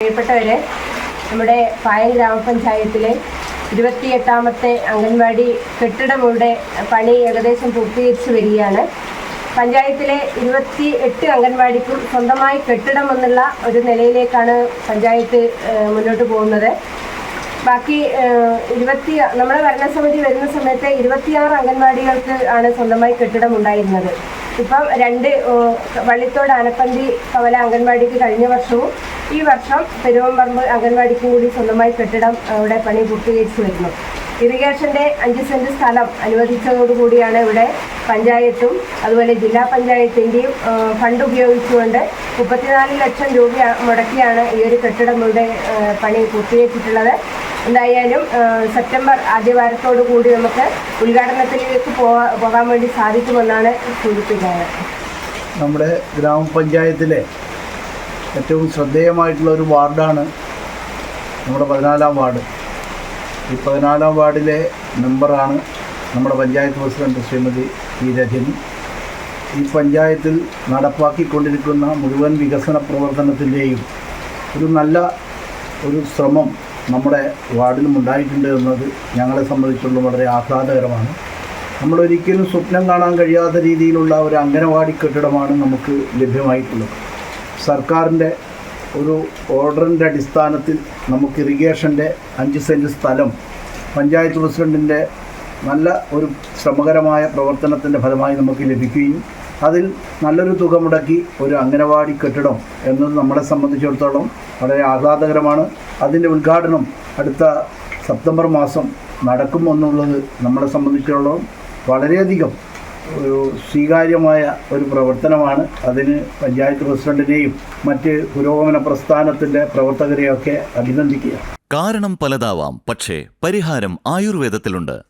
പ്രിയപ്പെട്ടവരെ നമ്മുടെ പായൽ ഗ്രാമപഞ്ചായത്തിലെ ഇരുപത്തിയെട്ടാമത്തെ അംഗൻവാടി കെട്ടിടമുടെ പണി ഏകദേശം പൂർത്തീകരിച്ചു വരികയാണ്. പഞ്ചായത്തിലെ ഇരുപത്തി എട്ട് അംഗൻവാടിക്കും സ്വന്തമായി കെട്ടിടം എന്നുള്ള ഒരു നിലയിലേക്കാണ് പഞ്ചായത്ത് മുന്നോട്ട് പോകുന്നത്. ബാക്കി ഇരുപത്തി നമ്മുടെ ഭരണസമിതി വരുന്ന സമയത്ത് ഇരുപത്തിയാറ് അംഗൻവാടികൾക്ക് ആണ് സ്വന്തമായി കെട്ടിടം ഉണ്ടായിരുന്നത്. ഇപ്പം രണ്ട് വള്ളിത്തോട് ആനപ്പന്തി കവല അംഗൻവാടിക്ക് കഴിഞ്ഞ വർഷവും ഈ വർഷം പെരുവമ്പറമ്പ് അംഗൻവാടിക്കും കൂടി സ്വന്തമായി കെട്ടിടം അവിടെ പണി പൂർത്തീകരിച്ചു വരുന്നു. ഇറിഗേഷന്റെ അഞ്ച് സെന്റ് സ്ഥലം അനുവദിച്ചതോടുകൂടിയാണ് ഇവിടെ പഞ്ചായത്തും അതുപോലെ ജില്ലാ പഞ്ചായത്തിന്റെയും ഏഹ്, ഫണ്ട് ഉപയോഗിച്ചുകൊണ്ട് മുപ്പത്തിനാല് ലക്ഷം രൂപ മുടക്കിയാണ് ഈ ഒരു കെട്ടിടം പണി പൂർത്തീകരിച്ചിട്ടുള്ളത്. എന്തായാലും സെപ്റ്റംബർ ആദ്യവാരത്തോടു കൂടി നമുക്ക് ഉദ്ഘാടനത്തിലേക്ക് പോകാൻ വേണ്ടി സാധിക്കുമെന്നാണ് സൂചിപ്പിക്കുന്നത്. നമ്മുടെ ഗ്രാമപഞ്ചായത്തിലെ ഏറ്റവും ശ്രദ്ധേയമായിട്ടുള്ള ഒരു വാർഡാണ് നമ്മുടെ പതിനാലാം വാർഡ്. ഈ പതിനാലാം വാർഡിലെ മെമ്പറാണ് നമ്മുടെ പഞ്ചായത്ത് പ്രസിഡന്റ് ശ്രീമതി പി രജനി. ഈ പഞ്ചായത്തിൽ നടപ്പാക്കിക്കൊണ്ടിരിക്കുന്ന മുഴുവൻ വികസന പ്രവർത്തനത്തിന്റെയും ഒരു നല്ല ഒരു ശ്രമം നമ്മുടെ വാർഡിലും ഉണ്ടായിട്ടുണ്ട് എന്നത് ഞങ്ങളെ സംബന്ധിച്ചുള്ള വളരെ ആഹ്ലാദകരമാണ്. നമ്മളൊരിക്കലും സ്വപ്നം കാണാൻ കഴിയാത്ത രീതിയിലുള്ള ഒരു അംഗനവാടി കെട്ടിടമാണ് നമുക്ക് ലഭ്യമായിട്ടുള്ളത്. സർക്കാരിന്റെ ഒരു ഓർഡറിന്റെ അടിസ്ഥാനത്തിൽ നമുക്ക് ഇറിഗേഷന്റെ അഞ്ച് സെന്റ് സ്ഥലം പഞ്ചായത്ത് പ്രസിഡന്റിന്റെ നല്ല ഒരു ശ്രമകരമായ പ്രവർത്തനത്തിന്റെ ഫലമായി നമുക്ക് ലഭിക്കുകയും അതിൽ നല്ലൊരു തുക മുടക്കി ഒരു അംഗനവാടി കെട്ടിടം എന്നത് നമ്മളെ സംബന്ധിച്ചിടത്തോളം വളരെ ആഹ്ലാദകരമാണ്. അതിന്റെ ഉദ്ഘാടനം അടുത്ത സെപ്റ്റംബർ മാസം നടക്കുമെന്നുള്ളത് നമ്മളെ സംബന്ധിച്ചിടത്തോളം വളരെയധികം ഒരു സ്വീകാര്യമായ ഒരു പ്രവർത്തനമാണ്. അതിന് പഞ്ചായത്ത് പ്രസിഡന്റിനെയും മറ്റ് പുരോഗമന പ്രസ്ഥാനത്തിന്റെ പ്രവർത്തകരെയൊക്കെ അഭിനന്ദിക്കുക. കാരണം പലതാവാം പക്ഷേ പരിഹാരം ആയുർവേദത്തിലുണ്ട്.